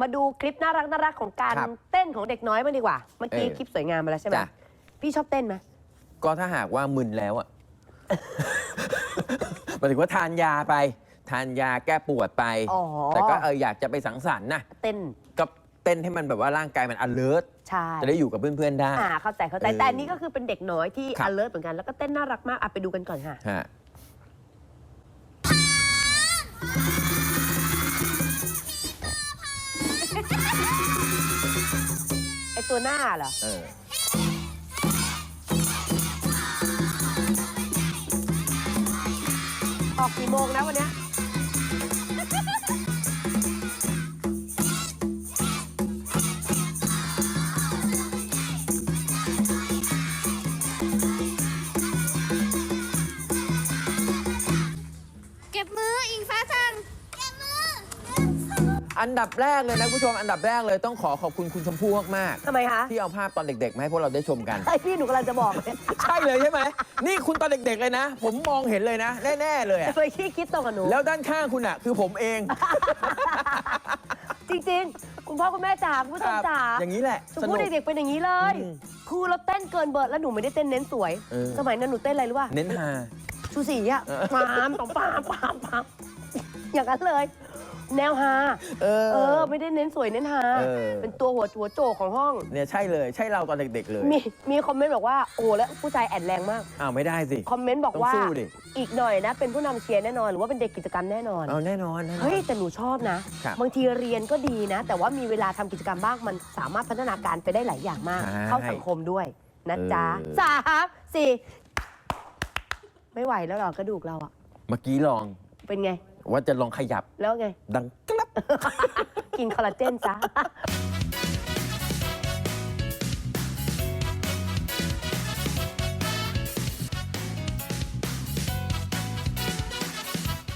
มาดูคลิปน่ารักน่ารักของการครับเต้นของเด็กน้อยมางดีกว่า เมื่อกี้เออคลิปสวยงามมาแล้วใช่ไหมจ้ะ พี่ชอบเต้นไหมก็ถ้าหากว่ามึนแล้วอะ หมายถึงว่าทานยาไป ทานยาแก้ปวดไป อ๋อแต่ก็เอออยากจะไปสังสรรค์นะเต้นก็เต้นให้มันแบบว่าร่างกายมัน alert ใช่จะได้อยู่กับเพื่อนๆได้ อ่าเข้าใจเข้าใจเออแต่อันนี้ก็คือเป็นเด็กน้อยที่ ครับ alert เหมือนกันแล้วก็เต้นน่ารักมากอะไปดูกันก่อนค่ะ ฮะ ไอตัวหน้าเหรอ เออออกกี่โมงนะวันเนี้ย อันดับแรกเลยนะคุณผู้ชมอันดับแรกเลยต้องขอขอบคุณคุณชมพู่มากทำไมคะๆที่เอาภาพตอนเด็กๆมาให้พวกเราได้ชมกัน ไอพี่หนูกำลังจะบอกเลยใช่เลยใช่ไหมนี่คุณตอนเด็กๆเลยนะ ผมมองเห็นเลยนะ แน่ๆเลยอะเคยคิดคิดตรงกับหนู แล้วด้านข้างคุณอะคือผมเอง จริงๆ คุณพ่อคุณแม่จ๋าคุณผู้ชมจ๋าอย่างนี้แหละชมสนุพู่ก เด็กๆเป็นอย่างนี้เลยอืมคือเราเต้นเกินเบิร์ดแล้วหนูไม่ได้เต้นเน้นสวย เออ สมัยนั้นหนูเต้นอะไรรู้ป่ะเน้นฮา ชูสีอะเออ ปามปามปามปามปามอย่างนั้นเลย แนวฮาเออ เออ ไม่ได้เน้นสวยเน้นฮาเออ เป็นตัวหัวหัวโจกของห้อง เนี่ยใช่เลยใช่เราตอนเด็กๆเลย มีมีคอมเมนต์บอกว่าโอ้แล้วผู้ชายแอดแรงมาก อ้าวไม่ได้สิ คอมเมนต์บอกต้องว่าสู้ดิ อีกหน่อยนะ เป็นผู้นำเชียร์แน่นอน หรือว่าเป็นเด็กกิจกรรมแน่นอน เอาแน่นอนแน่นอน เฮ้ย แต่หนูชอบนะ ครับบางทีเรียนก็ดีนะ แต่ว่ามีเวลาทำกิจกรรมบ้าง มันสามารถพัฒนาการไปได้หลายอย่างมาก ใช่เข้าสังคมด้วยนะจ๊ะเออ สามสี่ไม่ไหวแล้วเหรอกระดูกเราอะเมื่อกี้ลองเป็นไง ว่าจะลองขยับ แล้วไง ดังกลับ กินคอลลาเจนจ้ะ